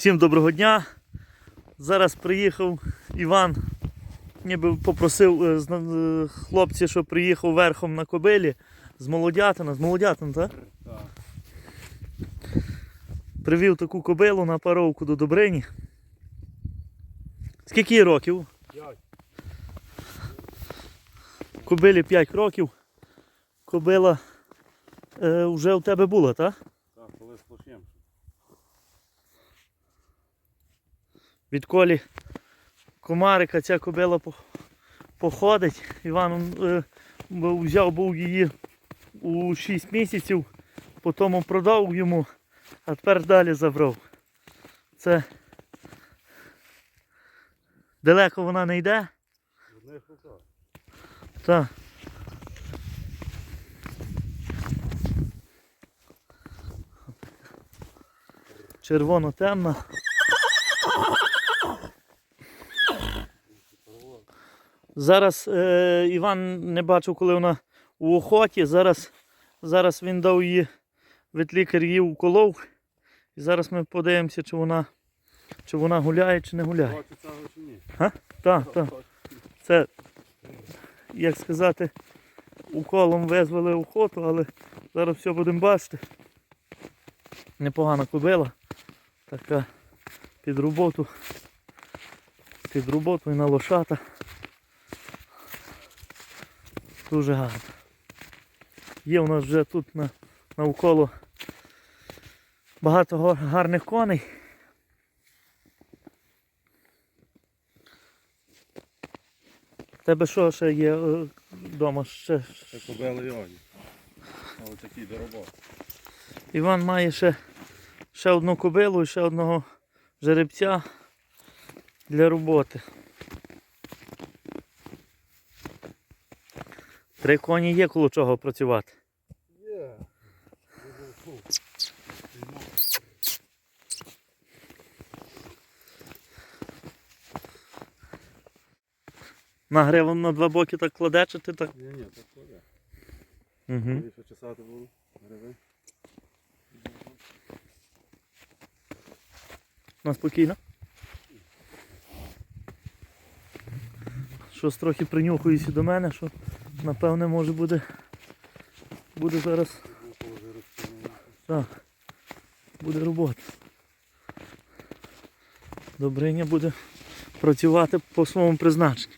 Всім доброго дня. Зараз приїхав Іван. Ніби попросив е, е, хлопці, що приїхав верхом на кобилі з Молодятина. З Молодятина, так? Привів таку кобилу на паровку до Добрині. Скільки їй років? П'ять. Кобилі 5 років. Кобила е, вже у тебе була, так? Так, коли сплошнім. Відколи комарика ця кобила походить. Іван е, взяв був її у 6 місяців, потім продав йому, а тепер далі забрав. Це далеко вона не йде. В одних руках. Так. Червоно-темна. Зараз е, Іван не бачив, коли вона у охоті. Зараз, зараз він дав її ветлікар її уколов. І зараз ми подивимося, чи вона, чи вона гуляє, чи не гуляє. Так, так. Це, як сказати, уколом визвали охоту, але зараз все будемо бачити. Непогана кобила. Така під роботу. Під роботу і на лошата. Дуже гарно. Є у нас вже тут на, навколо багато гарних коней. Тебе що ще є вдома? Ще, Це кобели Йоні. Ось такі до роботи. Іван має ще, ще одну кобилу і ще одного жеребця для роботи. Три коні є коло чого працювати. Є. На гриву на два боки так кладе, чи ти так? Ні, ні, так кладе. Угу. Більше чесати буду. Гриви. Ну, спокійно. Щось трохи принюхується до мене, що напевне може буде. Буде зараз. Так. Буде робота. Добриня буде працювати по своєму призначенню.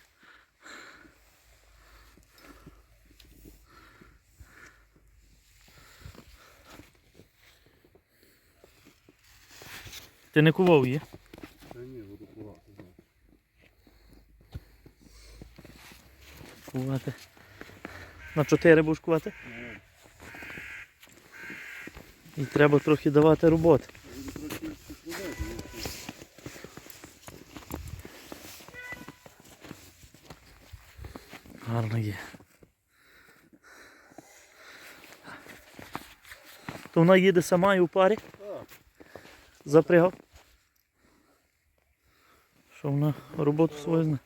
Ти не кував її? Та ні, буду кувати. Кувати. На 4 будеш кувати? І треба трохи давати роботи. Гарно є. То вона їде сама і у парі? Так. Запрягав. Що вона роботу свою знає?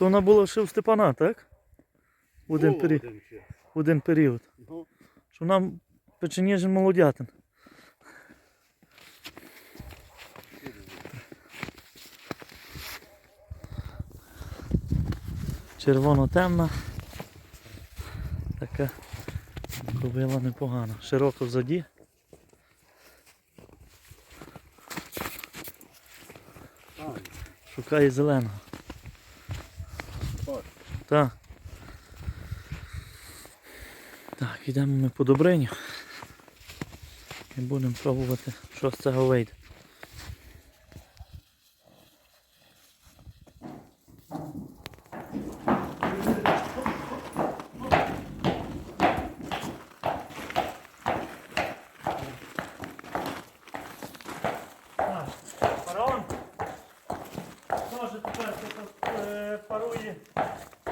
То вона була ще в Степана, так? В один, Був пері... один ще. в один період. Ну, Що вона печеніжин молодятин. Червоно-темна. Така кобила непогана. Широко взаді. так. Шукає зеленого. Так. Так. Йдемо ми по добриню. І будемо пробувати, що з цього вийде. Фараон теж тепер е, парує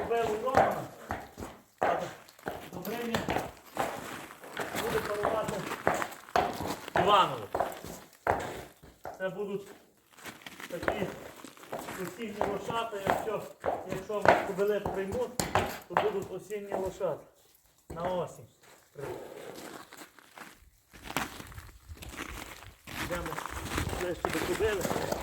живе вдома, Добриня буде передати Іванову. Це будуть такі осінні лошати, якщо якщо кобили приймуть, то будуть осінні лошати на осінь. Йдемо ближче до кобили.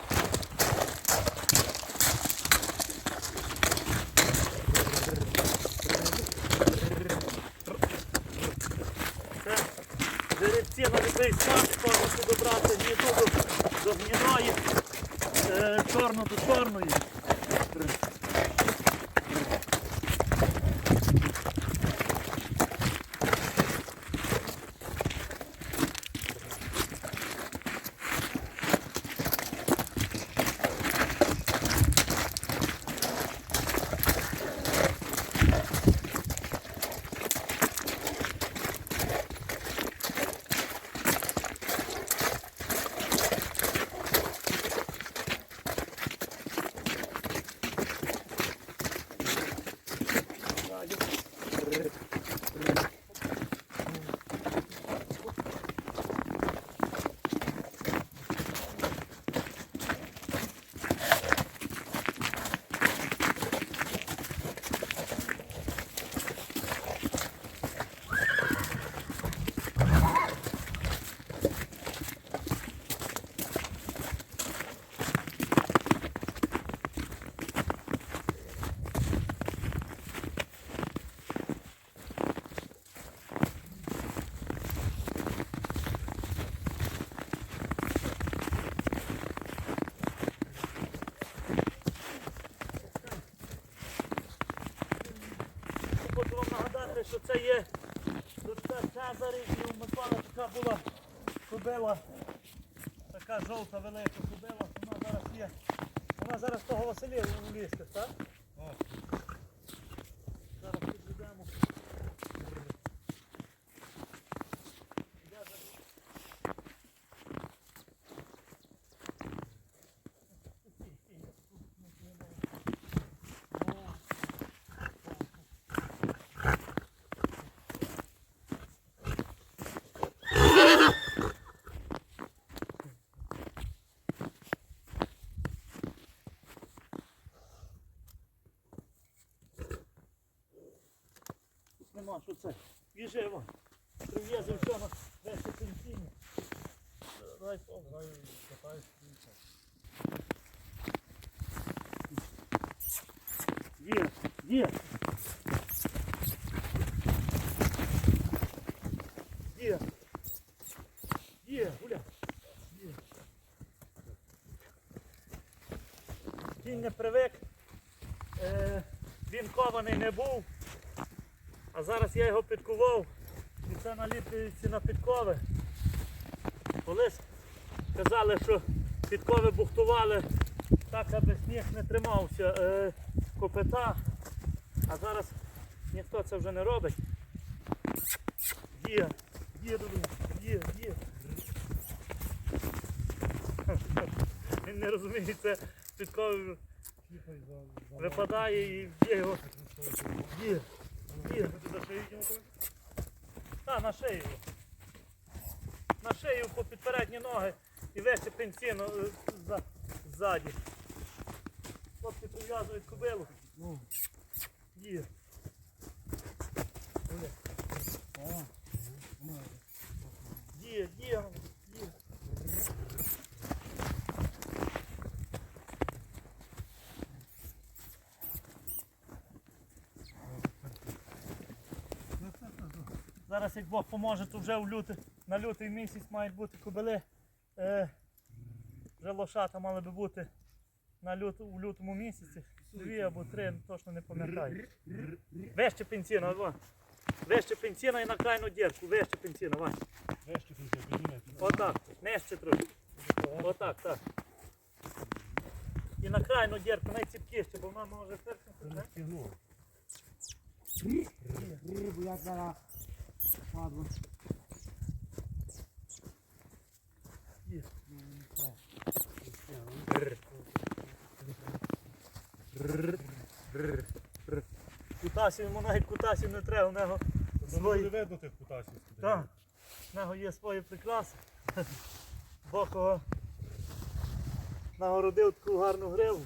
Кобила, така жовта велика кубила. вона зараз є. Вона зараз того Василія у лісі, так? Зараз підійдемо. Де за- Тут нема, що це? Біжи його. Прив'язав на весь пенсійний. Давай повз. Є, є. Є. Є, гуля. Є. Кінь не привик. Е, він кований не був. А зараз я його підкував і це наліплюється на підкови. Колись казали, що підкови бухтували так, аби сніг не тримався е, копита, а зараз ніхто це вже не робить. Є, є, є, є. Він не розуміє, це підкови випадає і є його. Є. Є. А, на шию. На шию по підпередні ноги і весь пенсіно е, за, ззаді. Хлопці прив'язують кобилу. Є. Є, є, є. Зараз, як Бог поможе, то вже в люти, на лютий місяць мають бути кобили. Е, вже лошата мали би бути на лют, у лютому місяці. Дві або три, точно не пам'ятаю. Вище пенсіна, Вань. Вище пенсіна і на крайну дірку. Вище пенсіна, Вань. Отак. Нижче трохи. Отак, так. І на крайну дірку, найціпкіше, бо вона може першим. Рибу як зараз падло. Є. Кутасів, йому навіть кутасів не треба, у нього Свої... свої. Не видно тих кутасів. Так, в нього є свої прикраси. Бог його нагородив таку гарну гриву.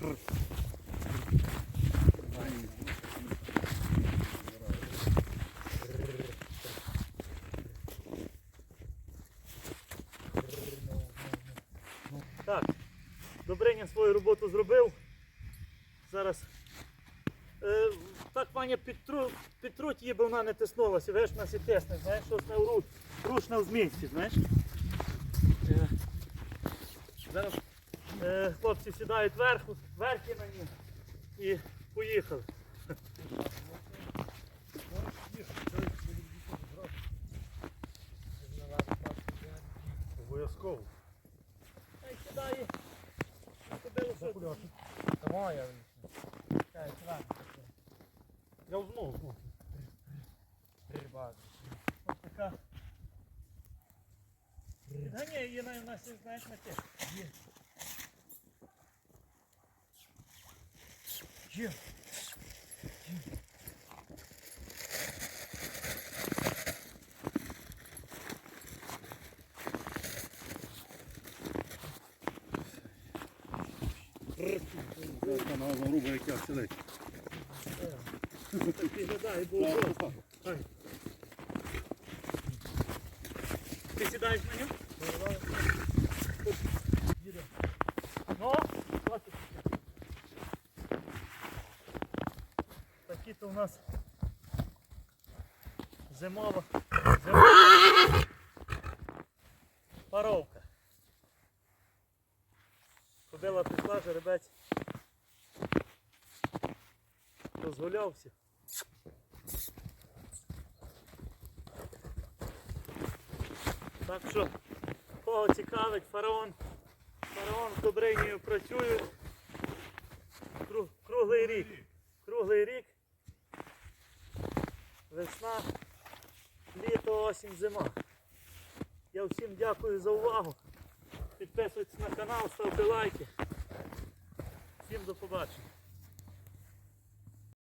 Так, Добриня свою роботу зробив. Зараз е, так пані, підтру, підтруть її, бо вона не тиснулася, веш нас і тисне, знаєш, що це в в змісті, знаєш. Е, зараз хлопці сідають вверху, верхи на ній і поїхали. Обов'язково. Та й сідає. Сюди. Я знову. Рибак. Ось така. Відганяє її на нас, знаєш, на те. Є. Зараз там газом руба, як я сидить. Так виглядає, бо Так, ось. так. Ай. Ти сідаєш на нього? Ну, хватить. Такі то у нас зимова, зимова паровка. Кобила пішла, жеребець розгулявся. Так що, кого цікавить, фараон, фараон з Добринею працює круглий рік. Круглий рік. Весна, літо, осінь, зима. Я всім дякую за увагу. Підписуйтесь на канал, ставте лайки. Всім до побачення.